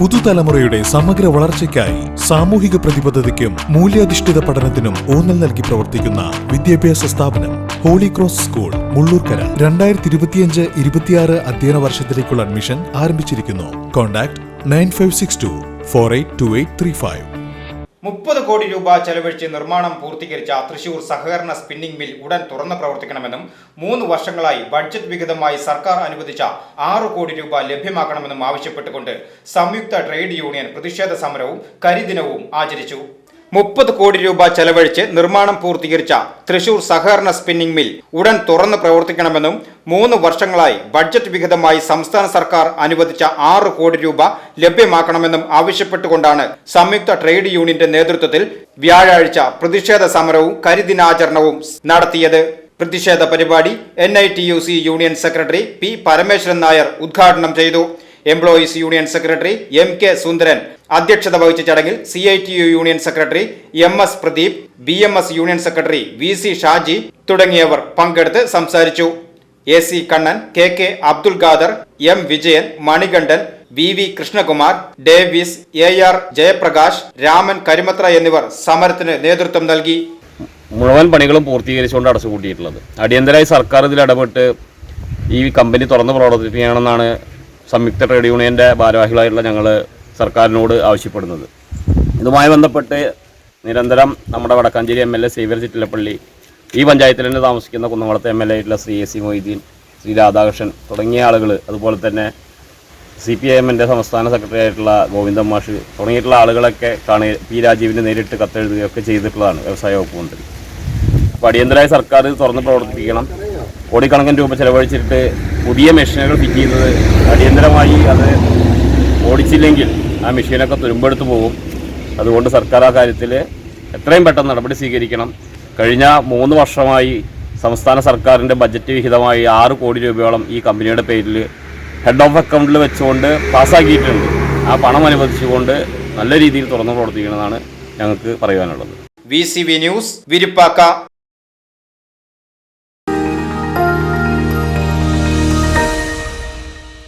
പുതുതലമുറയുടെ സമഗ്ര വളർച്ചയ്ക്കായി സാമൂഹിക പ്രതിബദ്ധതയ്ക്കും മൂല്യാധിഷ്ഠിത പഠനത്തിനും ഊന്നൽ നൽകി പ്രവർത്തിക്കുന്ന വിദ്യാഭ്യാസ സ്ഥാപനം ഹോളി ക്രോസ് സ്കൂൾ മുള്ളൂർക്കര. രണ്ടായിരത്തി ഇരുപത്തിയഞ്ച് ഇരുപത്തിയാറ് അധ്യയന വർഷത്തിലേക്കുള്ള അഡ്മിഷൻ ആരംഭിച്ചിരിക്കുന്നു. Contact nine five six two four eight two eight three five. മുപ്പത് കോടി രൂപ ചെലവഴിച്ച് നിർമ്മാണം പൂർത്തീകരിച്ച തൃശൂർ സഹകരണ സ്പിന്നിംഗ് മിൽ ഉടൻ തുറന്നു പ്രവർത്തിക്കണമെന്നും മൂന്ന് വർഷങ്ങളായി ബഡ്ജറ്റ് വിഹിതമായി സർക്കാർ അനുവദിച്ച ആറ് കോടി രൂപ ലഭ്യമാക്കണമെന്നും ആവശ്യപ്പെട്ടുകൊണ്ട് സംയുക്ത ട്രേഡ് യൂണിയൻ പ്രതിഷേധ സമരവും കരിദിനവും ആചരിച്ചു. മുപ്പത് കോടി രൂപ ചെലവഴിച്ച് നിർമ്മാണം പൂർത്തീകരിച്ച തൃശൂർ സഹകരണ സ്പിന്നിംഗ് മിൽ ഉടൻ തുറന്ന് പ്രവർത്തിക്കണമെന്നും മൂന്ന് വർഷങ്ങളായി ബഡ്ജറ്റ് വിഹിതമായി സംസ്ഥാന സർക്കാർ അനുവദിച്ച ആറ് കോടി രൂപ ലഭ്യമാക്കണമെന്നും ആവശ്യപ്പെട്ടുകൊണ്ടാണ് സംയുക്ത ട്രേഡ് യൂണിയന്റെ നേതൃത്വത്തിൽ വ്യാഴാഴ്ച പ്രതിഷേധ സമരവും കരിദിനാചരണവും നടത്തിയത്. പ്രതിഷേധ പരിപാടി N union secretary P Parameswaran Nair ഉദ്ഘാടനം ചെയ്തു. Employees union secretary M K Sundaran അധ്യക്ഷത വഹിച്ച ചടങ്ങിൽ C I T U union secretary M S Pradeep B M S union secretary V C Shaji തുടങ്ങിയവർ പങ്കെടുത്ത് സംസാരിച്ചു. A C Kannan K K Abdul Khader M Vijayan Manikandan V V Krishnakumar Davis A R Jayaprakash Raman Karimathra എന്നിവർ സമരത്തിന് നേതൃത്വം നൽകി. മുഴുവൻ പണികളും പൂർത്തീകരിച്ചുകൊണ്ട് അടച്ചുപൂട്ടിയിട്ടുള്ളത്. അടിയന്തരമായി സർക്കാർ ഇതിൽ ഇടപെട്ട് ഈ കമ്പനി തുറന്ന് പ്രവർത്തിപ്പിക്കണമെന്നാണ് സംയുക്ത ട്രേഡ് യൂണിയന്റെ ഭാരവാഹികളായിട്ടുള്ള ഞങ്ങൾ സർക്കാരിനോട് ആവശ്യപ്പെടുന്നത്. ഇതുമായി ബന്ധപ്പെട്ട് നിരന്തരം നമ്മുടെ Vadakkanchery M L A Xavier Chittilappilly ഈ പഞ്ചായത്തിൽ തന്നെ താമസിക്കുന്ന കുന്നംകുളത്തെ എം എൽ എ ആയിട്ടുള്ള ശ്രീ എ സി മൊയ്തീൻ ശ്രീ രാധാകൃഷ്ണൻ തുടങ്ങിയ ആളുകൾ അതുപോലെ തന്നെ സി പി ഐ എമ്മിന്റെ സംസ്ഥാന സെക്രട്ടറി ആയിട്ടുള്ള ഗോവിന്ദൻ മാഷ് തുടങ്ങിയിട്ടുള്ള ആളുകളൊക്കെ കാണി പി രാജീവിന് നേരിട്ട് കത്തെഴുതുകയൊക്കെ ചെയ്തിട്ടുള്ളതാണ് വ്യവസായ വകുപ്പ് മന്ത്രി. അപ്പോൾ അടിയന്തരമായി സർക്കാർ തുറന്ന് പ്രവർത്തിപ്പിക്കണം. കോടിക്കണക്കിന് രൂപ ചെലവഴിച്ചിട്ട് പുതിയ മെഷീനുകൾ ഫിറ്റ് ചെയ്യുന്നത് അടിയന്തരമായി അത് ഓടിച്ചില്ലെങ്കിൽ ആ മെഷീനൊക്കെ തുരുമ്പെടുത്ത് പോകും. അതുകൊണ്ട് സർക്കാർ ആ കാര്യത്തിൽ എത്രയും പെട്ടെന്ന് നടപടി സ്വീകരിക്കണം. കഴിഞ്ഞ മൂന്ന് വർഷമായി സംസ്ഥാന സർക്കാരിന്റെ ബജറ്റ് വിഹിതമായി ആറ് കോടി രൂപയോളം ഈ കമ്പനിയുടെ പേരിൽ ഹെഡ് ഓഫ് അക്കൗണ്ടിൽ വെച്ചുകൊണ്ട് പാസ്സാക്കിയിട്ടുണ്ട്. ആ പണം അനുവദിച്ചുകൊണ്ട് നല്ല രീതിയിൽ തുറന്നു പ്രവർത്തിക്കണമെന്നാണ് ഞങ്ങൾക്ക് പറയാനുള്ളത്. V news വിരിപ്പാക്ക.